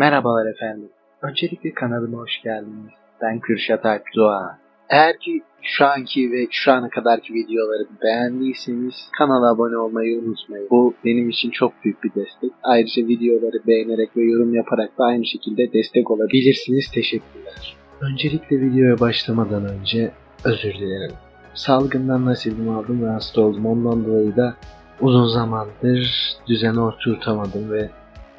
Merhabalar efendim. Öncelikle kanalıma hoş geldiniz. Ben Kürşat Alp Doğa. Eğer ki şu anki ve şu ana kadarki videoları beğendiyseniz kanala abone olmayı unutmayın. Bu benim için çok büyük bir destek. Ayrıca videoları beğenerek ve yorum yaparak da aynı şekilde destek olabilirsiniz. Teşekkürler. Öncelikle videoya başlamadan önce özür dilerim. Salgından nasibimi aldım ve hasta oldum. Ondan dolayı da uzun zamandır düzene oturtamadım ve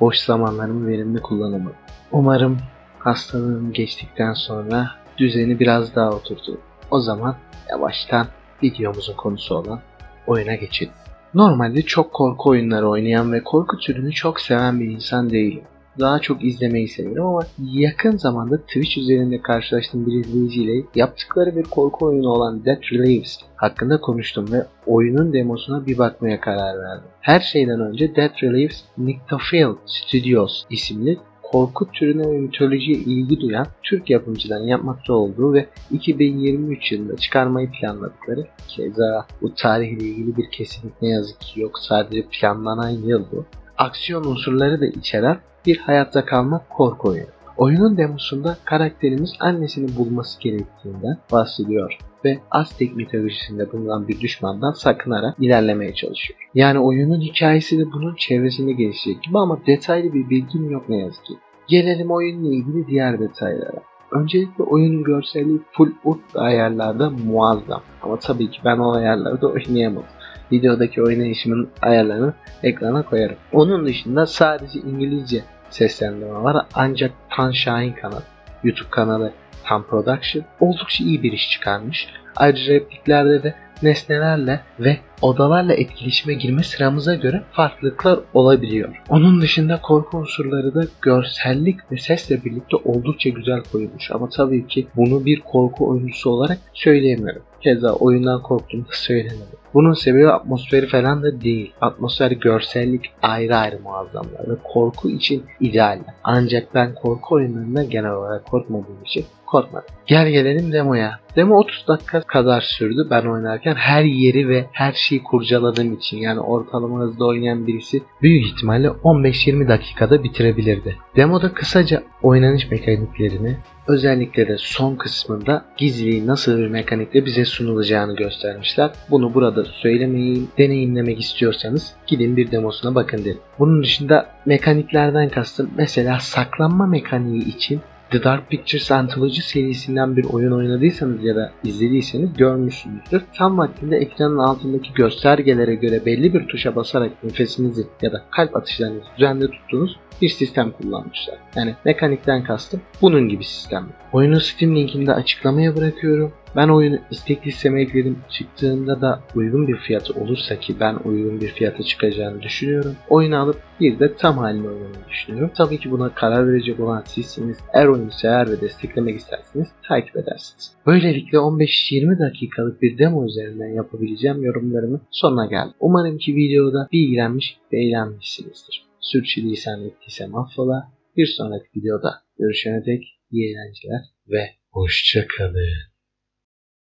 boş zamanlarımı verimli kullanamadım. Umarım hastalığım geçtikten sonra düzeni biraz daha oturtur. O zaman yavaştan videomuzun konusu olan oyuna geçelim. Normalde çok korku oyunları oynayan ve korku türünü çok seven bir insan değilim. Daha çok izlemeyi severim ama yakın zamanda Twitch üzerinde karşılaştığım bir izleyiciyle yaptıkları bir korku oyunu olan Dead Relives hakkında konuştum ve oyunun demosuna bir bakmaya karar verdim. Her şeyden önce Dead Relives Nyctophil Studios isimli korku türüne ve mitolojiye ilgi duyan Türk yapımcıların yapmakta olduğu ve 2023 yılında çıkarmayı planladıkları keza bu tarihle ilgili bir kesinlik ne yazık ki yok sadece planlanan yıl bu. Aksiyon unsurları da içeren bir hayatta kalma korku oyunu. Oyunun demosunda karakterimiz annesini bulması gerektiğinden bahsediyor ve Aztek mitolojisinde bulunan bir düşmandan sakınarak ilerlemeye çalışıyor. Yani oyunun hikayesi de bunun çevresinde gelişecek gibi ama detaylı bir bilgim yok ne yazık ki. Gelelim oyunla ilgili diğer detaylara. Öncelikle oyunun görselliği full URT ayarlarda muazzam. Ama tabii ki ben o ayarlarda oynayamadım. Videodaki oynayışımın ayarlarını ekrana koyarım. Onun dışında sadece İngilizce seslendirme var ancak Tan Şahin kanal, YouTube kanalı Tam Production oldukça iyi bir iş çıkarmış. Ayrıca repliklerde de nesnelerle ve odalarla etkileşime girme sıramıza göre farklılıklar olabiliyor. Onun dışında korku unsurları da görsellik ve sesle birlikte oldukça güzel koyulmuş ama tabii ki bunu bir korku oyuncusu olarak söyleyemiyorum. Keza oyundan korktuğumu söylemedim. Bunun sebebi atmosferi falan da değil. Atmosfer, görsellik ayrı ayrı muazzamlar ve korku için idealler. Ancak ben korku oyunlarından genel olarak korkmadığım için korkmadım. Gel gelelim demoya. Demo 30 dakika kadar sürdü ben oynarken her yeri ve her şeyi kurcaladığım için yani ortalama hızda oynayan birisi büyük ihtimalle 15-20 dakikada bitirebilirdi. Demoda kısaca oynanış mekaniklerini özellikle de son kısmında gizliliği nasıl bir mekanikle bize sunulacağını göstermişler. Bunu burada söylemeyi deneyimlemek istiyorsanız gidin bir demosuna bakın derim. Bunun dışında mekaniklerden kastım mesela saklanma mekaniği için The Dark Pictures Anthology serisinden bir oyun oynadıysanız ya da izlediyseniz görmüşsünüzdür. Tam vaktinde ekranın altındaki göstergelere göre belli bir tuşa basarak nefesinizi ya da kalp atışlarınızı düzenli tuttuğunuz bir sistem kullanmışlar. Yani mekanikten kastım bunun gibi sistem. Oyunu Steam linkinde açıklamaya bırakıyorum. Ben oyunu istek listeme ekledim. Çıktığında da uygun bir fiyatı olursa ki ben uygun bir fiyata çıkacağını düşünüyorum. Oyunu alıp bir de tam halini oynamayı düşünüyorum. Tabii ki buna karar verecek olan sizsiniz. Eğer oyunu sever ve desteklemek isterseniz takip edersiniz. Böylelikle 15-20 dakikalık bir demo üzerinden yapabileceğim yorumlarımın sonuna geldim. Umarım ki videoda bilgilenmiş ve eğlenmişsinizdir. Sürçülisan ettiysem affola. Bir sonraki videoda görüşene dek iyi eğlenceler ve hoşçakalın.